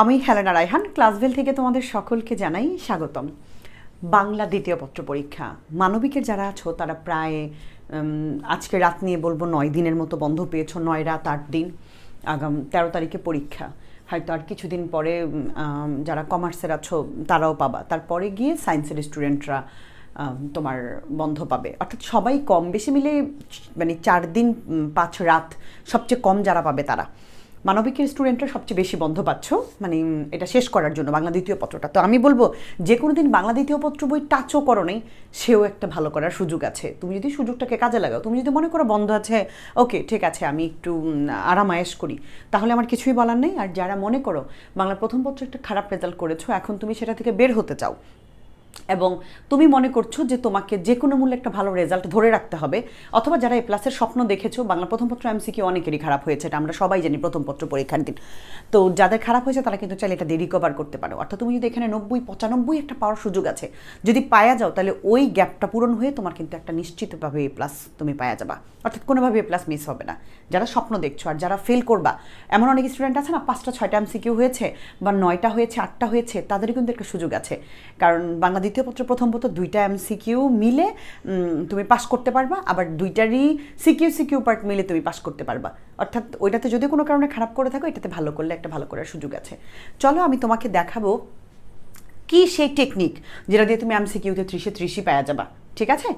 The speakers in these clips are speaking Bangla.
আমি হেলেনা রায়হান, ক্লাসভেল থেকে তোমাদের সকলকে জানাই স্বাগতম। বাংলা দ্বিতীয় পত্র পরীক্ষা। মানবিকের যারা আছো, তারা প্রায় আজকে রাত নিয়ে বলব নয় দিনের মতো বন্ধ পেয়েছ, নয় রাত আট দিন, আগাম তেরো তারিখে পরীক্ষা। হয়তো আর কিছুদিন পরে যারা কমার্সের আছো, তারাও পাবা। তারপরে গিয়ে সায়েন্সের স্টুডেন্টরা তোমার বন্ধ পাবে। অর্থাৎ সবাই কম, বেশি মিলে মানে চার দিন পাঁচ রাত, সবচেয়ে কম যারা পাবে তারা। মানবিকের স্টুডেন্টরা সবচেয়ে বেশি বন্ধ পাচ্ছ? মানে এটা শেষ করার জন্য বাংলা দ্বিতীয় পত্রটা। তো আমি বলব, যে কোনো দিন বাংলা দ্বিতীয় পত্র বই টাচও করো নেই, সেও একটা ভালো করার সুযোগ আছে। তুমি যদি সুযোগটাকে কাজে লাগাও, তুমি যদি মনে করো বন্ধ আছে, ওকে, ঠিক আছে, আমি একটু আরামায়েশ করি। তাহলে আমার কিছুই বলার নেই। আর যারা মনে করো বাংলা প্রথম পত্র একটা খারাপ রেজাল্ট করেছ, এখন তুমি সেটা থেকে বের হতে চাও। এবং তুমি মনে করছ যে তোমাকে যে কোনো মূল্যে একটা ভালো রেজাল্ট ধরে রাখতে হবে, অথবা যারা এই প্লাসের স্বপ্ন দেখেছ, বাংলা প্রথম পত্র এমসিকি অনেকেরই খারাপ হয়েছে, এটা আমরা সবাই জানি প্রথম পত্র পরীক্ষার দিন। তো যাদের খারাপ হয়েছে, তারা কিন্তু চাইলে এটা দিয়ে রিকভার করতে পারো। অর্থাৎ তুমি যদি এখানে নব্বই, পঁচানব্বই একটা পাওয়ার সুযোগ আছে, যদি পায়া যাও, তাহলে ওই গ্যাপটা পূরণ হয়ে তোমার কিন্তু একটা নিশ্চিতভাবে এ প্লাস তুমি পায়া যাবা। অর্থাৎ কোনোভাবে এ প্লাস মিস হবে না। যারা স্বপ্ন দেখছ আর যারা ফেল করবা, এমন অনেক স্টুডেন্ট আছে না, পাঁচটা, ছয়টা এমসিকিউ হয়েছে, বা নয়টা হয়েছে, আটটা হয়েছে, তাদেরই কিন্তু একটা সুযোগ আছে। কারণ বাংলা দ্বিতীয় পত্র, প্রথম পত্র দুইটা এমসিকিউ মিলে তুমি পাস করতে পারবা। আবার দুইটারই সিকিউ সিকিউ পার্ট মিলে তুমি পাস করতে পারবা। অর্থাৎ ওইটাতে যদি কোনো কারণে খারাপ করে থাকো, এটাতে ভালো করলে একটা ভালো করার সুযোগ আছে। চলো আমি তোমাকে দেখাবো কি সেই টেকনিক যেটা দিয়ে তুমি এমসিকিউতে ত্রিশে ত্রিশই পাওয়া যাবা। ঠিক আছে?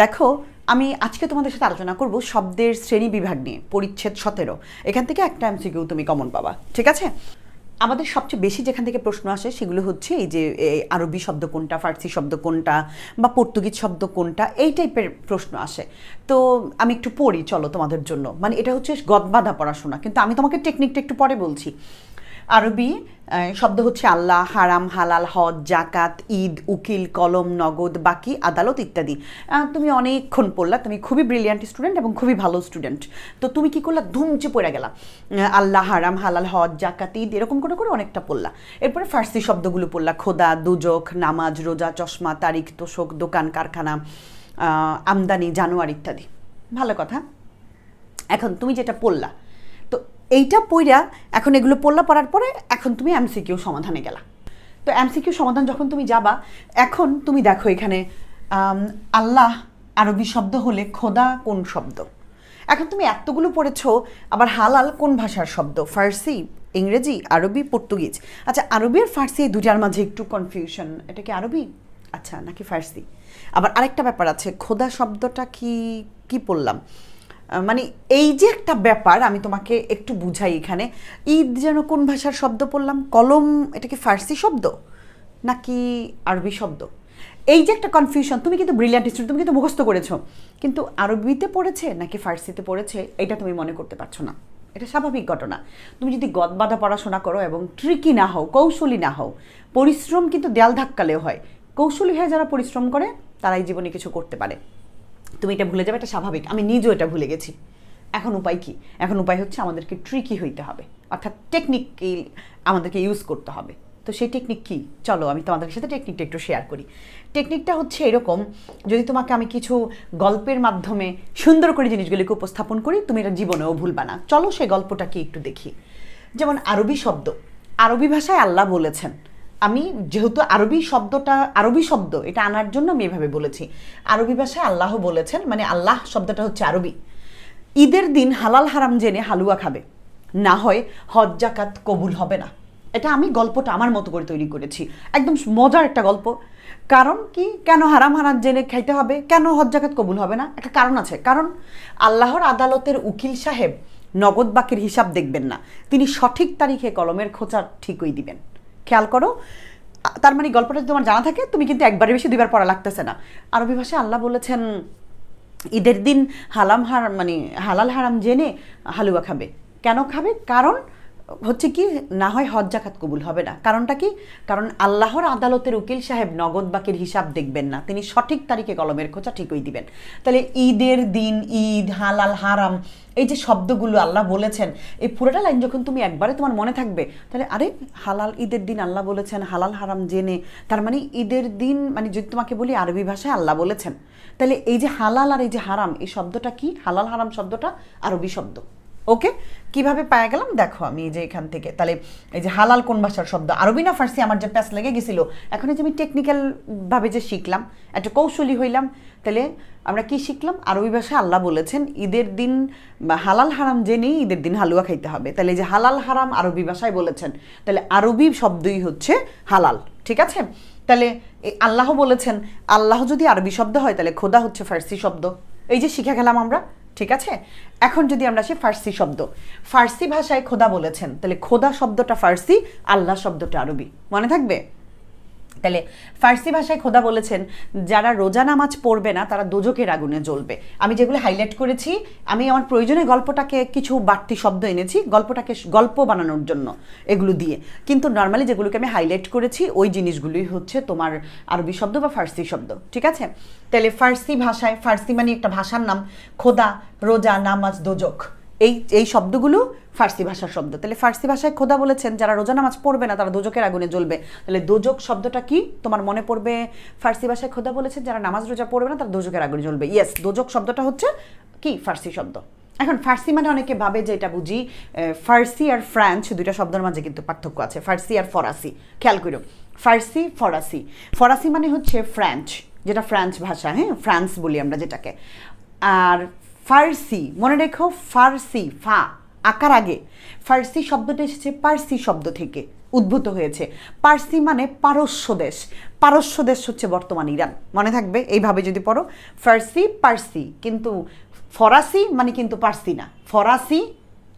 দেখো, আমি আজকে তোমাদের সাথে আলোচনা করব শব্দের শ্রেণি বিভাগ নিয়ে, পরিচ্ছেদ সতেরো। এখান থেকে একটা এমসিকিউ তুমি কমন পাবা। ঠিক আছে? আমাদের সবচেয়ে বেশি যেখান থেকে প্রশ্ন আসে সেগুলো হচ্ছে এই যে আরবি শব্দ কোনটা, ফার্সি শব্দ কোনটা বা পর্তুগিজ শব্দ কোনটা, এই টাইপের প্রশ্ন আসে। তো আমি একটু পড়ি, চলো তোমাদের জন্য। মানে এটা হচ্ছে গদবাধা পড়াশোনা। কিন্তু আমি তোমাকে টেকনিকটা একটু পরে বলছি। আরবি শব্দ হচ্ছে আল্লাহ, হারাম, হালাল, হজ জাকাত ঈদ, উকিল, কলম, নগদ, বাকি, আদালত ইত্যাদি। তুমি অনেকক্ষণ পড়লা, তুমি খুবই ব্রিলিয়ান্ট স্টুডেন্ট এবং খুবই ভালো স্টুডেন্ট তো তুমি কি করলা? ধুমচে পড়ে গেলা। আল্লাহ, হারাম, হালাল, হজ জাকাত ঈদ, এরকম করে করে অনেকটা পড়লা। এরপরে ফার্সি শব্দগুলো পড়লা, খোদা, দুজক, নামাজ, রোজা, চশমা, তারিখ, তোষক, দোকান, কারখানা আমদানি, জানোয়ার ইত্যাদি। ভালো কথা। এখন তুমি যেটা পড়লা এইটা পইরা এখন এগুলো পড়লা পড়ার পরে এখন তুমি এমসিকিউ সমাধানে গেলা। তো এমসিকিউ সমাধান যখন তুমি যাবা, এখন তুমি দেখো এখানে আল্লাহ আরবি শব্দ হলে খোদা কোন শব্দ? এখন তুমি এতগুলো পড়েছো, আবার হালাল কোন ভাষার শব্দ? ফার্সি, ইংরেজি, আরবি, পর্তুগিজ? আচ্ছা আরবি আর ফার্সি এই দুটার মাঝে একটু কনফিউশন এটা কি আরবি? আচ্ছা নাকি ফার্সি? আবার আরেকটা ব্যাপার আছে, খোদা শব্দটা কি কি পড়লাম? মানে এই যে একটা ব্যাপার, আমি তোমাকে একটু বুঝাই এখানে। ঈদ যেন কোন ভাষার শব্দ পড়লাম? কলম, এটা কি ফার্সি শব্দ? নাকি আরবি শব্দ? এই যে একটা কনফিউশন তুমি কিন্তু ব্রিলিয়ান্ট স্টুডেন্ট তুমি কিন্তু মুখস্থ করেছ। কিন্তু আরবিতে পড়েছে নাকি ফার্সিতে পড়েছে, এটা তুমি মনে করতে পারছ না। এটা স্বাভাবিক ঘটনা। তুমি যদি গদবাধা পড়াশোনা করো এবং ট্রিকি না হও, কৌশলী না হও, পরিশ্রম কিন্তু দেয়াল ধাক্কালেও হয়। কৌশলী হয়ে যারা পরিশ্রম করে, তারাই জীবনে কিছু করতে পারে। তুমি এটা ভুলে যাবে, এটা স্বাভাবিক। আমি নিজেও এটা ভুলে গেছি। এখন উপায় কি? এখন উপায় হচ্ছে আমাদেরকে ট্রিকি হইতে হবে। অর্থাৎ টেকনিককে আমাদেরকে ইউজ করতে হবে। তো সেই টেকনিক কি? চলো, আমি তোমাদের সাথে টেকনিকটা একটু শেয়ার করি। টেকনিকটা হচ্ছে এরকম, যদি তোমাকে আমি কিছু গল্পের মাধ্যমে সুন্দর করে জিনিসগুলিকে উপস্থাপন করি, তুমি এটা জীবনেও ভুলবা না। চলো সেই গল্পটা কি একটু দেখি। যেমন আরবি শব্দ। আরবি ভাষায় আল্লাহ বলেছেন আমি যেহেতু আরবি শব্দটা, আরবি শব্দ, এটা আনার জন্য আমি এভাবে বলেছি। আরবি ভাষায় আল্লাহ বলেছেন মানে আল্লাহ শব্দটা হচ্ছে আরবি। ঈদের দিন হালাল হারাম জেনে হালুয়া খাবে। না হয় হজ জাকাত কবুল হবে না। এটা আমি গল্পটা আমার মতো করে তৈরি করেছি। একদম মজার একটা গল্প। কারণ কি? কেন হারাম হারাম জেনে খাইতে হবে? কেন হজ জাকাত কবুল হবে না? একটা কারণ আছে। কারণ আল্লাহর আদালতের উকিল সাহেব নগদ বাকির হিসাব দেখবেন না। তিনি সঠিক তারিখে কলমের খোঁচা ঠিকই দিবেন। খেয়াল করো। তার মানে গল্পটা যদি তোমার জানা থাকে, তুমি কিন্তু একবারের বেশি দুইবার পড়া লাগতেছে না। আরবি ভাষায় আল্লাহ বলেছেন, ঈদের দিন হালাম হার মানে হালাল হারাম জেনে হালুয়া খাবে। কেন খাবে? কারণ হচ্ছে কি, না হয় হজ জাকাত কবুল হবে না। কারণটা কি? কারণ আল্লাহর আদালতের উকিল সাহেব নগদ বাকির হিসাব দেখবেন না। তিনি সঠিক তারিখে কলমের খোঁচা ঠিকই দিবেন। তাহলে ঈদের দিন, ঈদ, হালাল, হারাম, এই যে শব্দগুলো আল্লাহ বলেছেন, এই পুরোটা লাইন যখন তুমি একবারে তোমার মনে থাকবে, তাহলে আরে হালাল ঈদের দিন আল্লাহ বলেছেন, হালাল, হারাম জেনে, তার মানে ঈদের দিন মানে যদি তোমাকে বলি আরবি ভাষায় আল্লাহ বলেছেন। তাহলে এই যে হালাল আর এই যে হারাম, এই শব্দটা কি? হালাল, হারাম শব্দটা আরবি শব্দ। ওকে, কীভাবে পাওয়া গেলাম? দেখো আমি যে এখান থেকে। তাহলে এই যে হালাল কোন ভাষার শব্দ? আরবি না ফার্সি? আমার যে প্যাস লেগে গেছিল। এখন যে আমি টেকনিক্যাল ভাবে যে শিখলাম, একটা কৌশলী হইলাম, তাহলে আমরা কি শিখলাম? আরবি ভাষায় আল্লাহ বলেছেন, ঈদের দিন হালাল হারাম জেনেই ঈদের দিন হালুয়া খাইতে হবে। তাহলে যে হালাল হারাম আরবি ভাষায় বলেছেন, তাহলে আরবি শব্দই হচ্ছে হালাল। ঠিক আছে? তাহলে আল্লাহ বলেছেন, আল্লাহ যদি আরবি শব্দ হয়, তাহলে খোদা হচ্ছে ফার্সি শব্দ। এই যে শিখে গেলাম আমরা। ঠিক আছে? এখন যদি আমরা আসি ফার্সি শব্দ। ফার্সি ভাষায় খোদা বলেছেন, তাহলে খোদা শব্দটা ফার্সি, আল্লাহ শব্দটা আরবি। মনে থাকবে? তাহলে ফার্সি ভাষায় খোদা বলেছেন, যারা রোজা নামাজ পড়বে না, তারা দোজকের আগুনে জ্বলবে। আমি যেগুলো হাইলাইট করেছি, আমি আমার প্রয়োজনে গল্পটাকে কিছু বাড়তি শব্দ এনেছি, গল্পটাকে গল্প বানানোর জন্য এগুলো দিয়ে। কিন্তু নর্মালি যেগুলোকে আমি হাইলাইট করেছি, ওই জিনিসগুলোই হচ্ছে তোমার আরবি শব্দ বা ফার্সি শব্দ, ঠিক আছে? তাহলে ফার্সি ভাষায়, ফার্সি মানে একটা ভাষার নাম, খোদা, রোজা, নামাজ, দোজক। এই এই শব্দগুলো ফার্সি ভাষার শব্দ। তাহলে ফার্সি ভাষায় খোদা বলেছেন, যারা রোজা নামাজ পড়বে না, তারা দোজকের আগুনে জ্বলবে। তাহলে দোজক শব্দটা কি? তোমার মনে পড়বে ফার্সি ভাষায় খোদা বলেছেন, যারা নামাজ রোজা পড়বে না, তারা দোজকের আগুনে জ্বলবে। ইয়েস দোজক শব্দটা হচ্ছে কি? ফার্সি শব্দ। এখন ফার্সি মানে অনেকে ভাবে যে এটা বুঝি ফার্সি আর ফ্রান্স দুইটা শব্দের মাঝে কিন্তু পার্থক্য আছে। ফার্সি আর ফরাসি, খেয়াল করো। ফার্সি, ফরাসি। ফরাসি মানে হচ্ছে ফ্রান্স যেটা ফ্রান্স ভাষা হ্যাঁ? ফ্রান্স বলি আমরা যেটাকে। আর ফার্সি, মনে রেখো ফার্সি, ফা, আকার আগে। ফার্সি শব্দটা এসেছে পার্সি শব্দ থেকে, উদ্ভূত হয়েছে। পার্সি মানে পারস্য দেশ পারস্য দেশ হচ্ছে বর্তমান ইরান। মনে থাকবে, এইভাবে যদি পড়ো, ফার্সি, পার্সি, কিন্তু ফরাসি মানে কিন্তু পার্সি না। ফরাসি,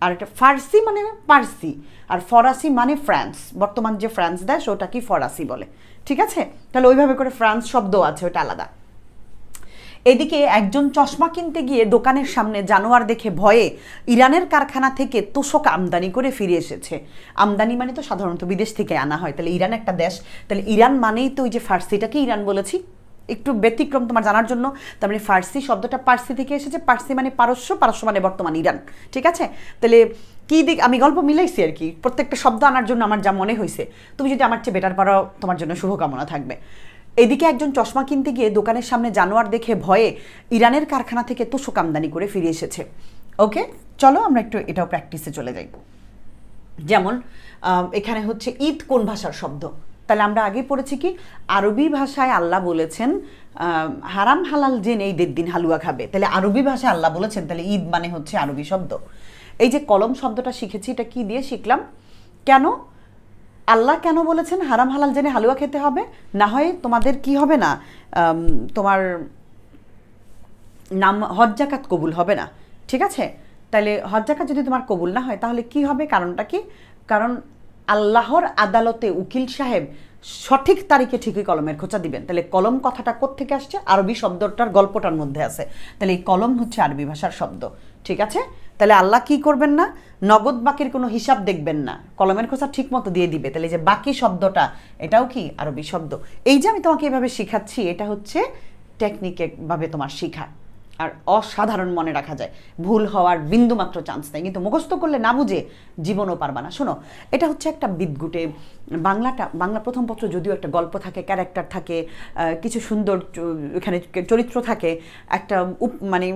আর এটা ফার্সি মানে পার্সি, আর ফরাসি মানে ফ্রান্স। বর্তমান যে ফ্রান্স দেশ ওটা কি ফরাসি বলে। ঠিক আছে? তাহলে ওইভাবে করে ফ্রান্স শব্দ আছে, ওটা আলাদা। এদিকে একজন চশমা কিনতে গিয়ে দোকানের সামনে জানোয়ার দেখে ভয়ে ইরানের কারখানা থেকে তোষক আমদানি করে ফিরে এসেছে। আমদানি মানে তো সাধারণত বিদেশ থেকে আনা হয়। তাহলে ইরান একটা দেশ। তাহলে ইরান মানেই তো ওই যে ফার্সিটাকে ইরান বলেছি। একটু ব্যতিক্রম তোমার জানার জন্য। তার মানে ফার্সি শব্দটা পার্সি থেকে এসেছে। পার্সি মানে পারস্য পারস্য মানে বর্তমান ইরান। ঠিক আছে? তাহলে কি দিক, আমি গল্প মিলাইছি আর কি। প্রত্যেকটা শব্দ আনার জন্য আমার যা মনে হয়েছে তুমি যদি আমার চেয়ে বেটার পারো, তোমার জন্য শুভকামনা থাকবে। এদিকে একজন চশমা কিনতে গিয়ে দোকানের সামনে জানোয়ার দেখে ভয়ে ইরানের কারখানা থেকে তোষক আমদানি করে ফিরে এসেছে। ওকে, চলো আমরা একটু এটাও প্র্যাকটিসে চলে যাই। যেমন এখানে হচ্ছে ঈদ কোন ভাষার শব্দ? তাহলে আমরা আগে পড়েছি কি, আরবি ভাষায় আল্লাহ বলেছেন হারাম হালাল জেনে ঈদের দিন হালুয়া খাবে। তাহলে আরবি ভাষায় আল্লাহ বলেছেন, তাহলে ঈদ মানে হচ্ছে আরবি শব্দ। এই যে কলম শব্দটা শিখেছি, এটা কি দিয়ে শিখলাম? কেন? আল্লাহ কেন বলেছেন হারাম হালাল জেনে হালুয়া খেতে হবে? না হয় তোমাদের কি হবে না তোমার নাম হজ জাকাত কবুল হবে না। ঠিক আছে? তাহলে হজ জাকাত যদি তোমার কবুল না হয়, তাহলে কি হবে? কারণটা কি? কারণ আল্লাহর আদালতে উকিল সাহেব সঠিক তারিখে ঠিকই কলমের খোঁচা দিবেন। তাহলে কলম কথাটা কোত্থেকে আসছে? আরবি শব্দটার গল্পটার মধ্যে আছে। তাহলে এই কলম হচ্ছে আরবি ভাষার শব্দ। ঠিক আছে? তাহলে আল্লাহ কি করবেন না? নগদ বাকির কোনো হিসাব দেখবেন না। কলমের খোঁচা ঠিক মতো দিয়ে দিবে। তাহলে যে বাকি শব্দটা, এটাও কি আরবি শব্দ? এই যে আমি তোমাকে এভাবে শিখাচ্ছি, এটা হচ্ছে টেকনিকভাবে তোমার শেখা। আর অসাধারণ মনে রাখা যায়। ভুল হওয়ার বিন্দুমাত্র চান্স নেই। কিন্তু মুখস্থ করলে না বুঝে জীবনও পারবা না। শোনো, এটা হচ্ছে একটা বিদগুটে বাংলাটা, বাংলা প্রথম পত্র যদিও একটা গল্প থাকে ক্যারেক্টার থাকে কিছু সুন্দর এখানে চরিত্র থাকে, একটা মানে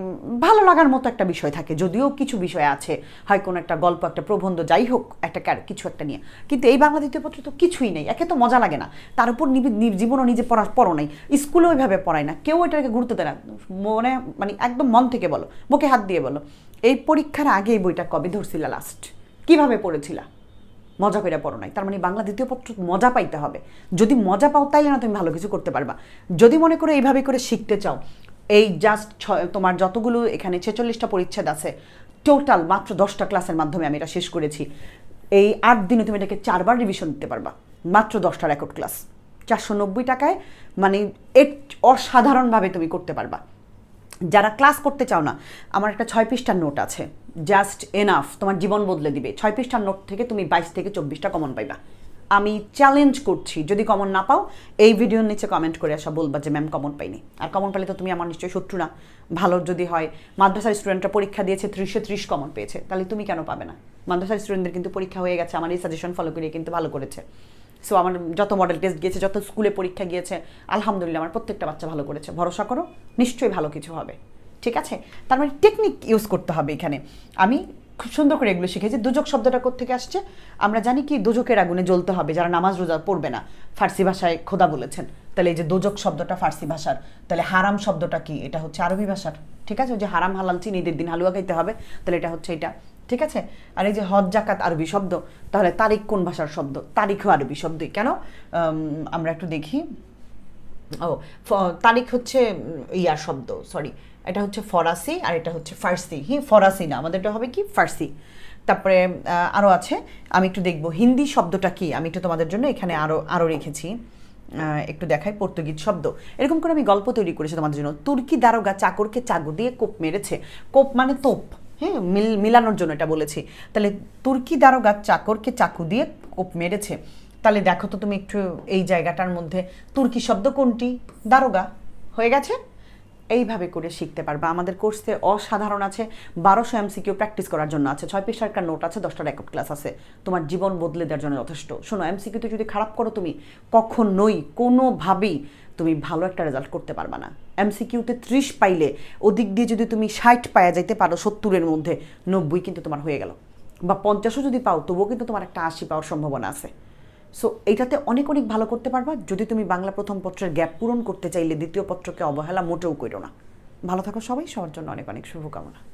ভালো লাগার মতো একটা বিষয় থাকে। যদিও কিছু বিষয় আছে, হয় কোনো একটা গল্প, একটা প্রবন্ধ, যাই হোক, একটা কিছু একটা নিয়ে। কিন্তু এই বাংলা দ্বিতীয় পত্র তো কিছুই নেই। একে তো মজা লাগে না। তার উপর জীবনও নিজে পড়া, পড়ো নাই। স্কুলেও ওইভাবে পড়ায় না। কেউ এটাকে গুরুত্ব দেয় না। মনে মানে একদম মন থেকে বলো বুকে হাত দিয়ে বলো, এই পরীক্ষার আগে এই বইটা কবে ধরছিলা লাস্ট কীভাবে পড়েছিলা? মজা করে পড়ো নাই, তার মানে বাংলা দ্বিতীয় পত্র মজা পাইতে হবে। যদি মজা পাও তাইলে না তুমি ভালো কিছু করতে পারবা। যদি মনে করে এইভাবে করে শিখতে চাও, এই জাস্ট তোমার যতগুলো এখানে ছেচল্লিশটা পরিচ্ছেদ আছে টোটাল মাত্র দশটা ক্লাসের মাধ্যমে আমি এটা শেষ করেছি। এই আট দিনে তুমি এটাকে চারবার রিভিশন দিতে পারবা, মাত্র দশটা রেকর্ড ক্লাস চারশো নব্বই টাকায় মানে অসাধারণভাবে তুমি করতে পারবা। যারা ক্লাস করতে চাও না, আমার একটা ছয় পৃষ্ঠার নোট আছে। জাস্ট এনাফ তোমার জীবন বদলে দিবে। ছয় পৃষ্ঠার নোট থেকে তুমি বাইশ থেকে চব্বিশটা কমন পাইবা। আমি চ্যালেঞ্জ করছি, যদি কমন না পাও, এই ভিডিওর নিচে কমেন্ট করে আসা বলবা যে ম্যাম কমন পাইনি। আর কমন পেলে তো তুমি আমার নিশ্চয়ই শত্রু না। ভালো যদি হয়, মাদ্রাসার স্টুডেন্টরা পরীক্ষা দিয়েছে, ত্রিশে ত্রিশ কমন পেয়েছে। তাহলে তুমি কেন পাবে না? মাদ্রাসার স্টুডেন্টদের কিন্তু পরীক্ষা হয়ে গেছে, আমার এই সাজেশন ফলো করে কিন্তু ভালো করেছে। সো আমার যত মডেল টেস্ট গিয়েছে, যত স্কুলে পরীক্ষা গিয়েছে, আলহামদুলিল্লাহ আমার প্রত্যেকটা বাচ্চা ভালো করেছে। ভরসা করো, নিশ্চয়ই ভালো কিছু হবে। ঠিক আছে? তার মানে টেকনিক ইউজ করতে হবে এখানে। আমি খুব সুন্দর করে এগুলো শিখেছি। দুজক শব্দটা থেকে আসছে? আমরা জানি কি, দুজকের আগুনে জ্বলতে হবে, যারা নামাজ রোজা পড়বে না। ফার্সি ভাষায় খোদা বলেছেন। তাহলে এই যে দুজক শব্দটা ফার্সি ভাষার, তাহলে হারাম শব্দটা কি? এটা হচ্ছে আরবি ভাষার। ঠিক আছে? ওই যে হারাম, হালাল, চিনি, ঈদের দিন হালুয়া খাইতে হবে। তাহলে এটা হচ্ছে এটা। ঠিক আছে? আর এই যে হজ জাকাত, আরবি শব্দ, তাহলে তারিখ কোন ভাষার শব্দ? তারিখও আরবি শব্দই কেন? আমরা একটু দেখি। ও তারিখ হচ্ছে ইয়ার শব্দ সরি এটা হচ্ছে ফরাসি আর এটা হচ্ছে ফার্সি। হি, ফরাসি না, আমাদেরটা হবে কি? ফার্সি। তারপরে আরও আছে। আমি একটু দেখব। হিন্দি শব্দটা কি? আমি একটু তোমাদের জন্য এখানে আরও আরও রেখেছি। একটু দেখাই পর্তুগিজ শব্দ। এরকম করে আমি গল্প তৈরি করেছি তোমাদের জন্য। তুর্কি দারোগা চাকরকে চাকু দিয়ে কোপ মেরেছে। কোপ মানে তোপ। হ্যাঁ মিল, মিলানোর জন্য এটা বলেছি। তাহলে তুর্কি দারোগা চাকরকে চাকু দিয়ে কোপ মেরেছে। তাহলে দেখো তো তুমি একটু এই জায়গাটার মধ্যে তুর্কি শব্দ কোনটি? দারোগা। হয়ে গেছে? এইভাবে করে শিখতে পারবা। আমাদের কোর্সে অসাধারণ আছে। বারোশো এম এমসিকিউ প্র্যাকটিস করার জন্য আছে। ছয় পৃষ্ঠার একটা নোট আছে, দশটা রেকর্ড ক্লাস আছে। তোমার জীবন বদলে দেওয়ার জন্য যথেষ্ট। শোনো এমসিকিউতে যদি খারাপ করো তুমি, কখনোই কোনোভাবেই তুমি ভালো একটা রেজাল্ট করতে পারবা না। এমসিকিউতে ত্রিশ পাইলে ওদিক দিয়ে যদি তুমি ষাট পায়া যাইতে পারো সত্তরের মধ্যে, নব্বই কিন্তু তোমার হয়ে গেল। বা পঞ্চাশও যদি পাও, তবুও কিন্তু তোমার একটা আশি পাওয়ার সম্ভাবনা আছে। সো এইটাতে অনেক অনেক ভালো করতে পারবা। যদি তুমি বাংলা প্রথম পত্রের গ্যাপ পূরণ করতে চাইলে দ্বিতীয় পত্রকে অবহেলা মোটেও করো না। ভালো থাকো সবাই। সবার জন্য অনেক অনেক শুভকামনা।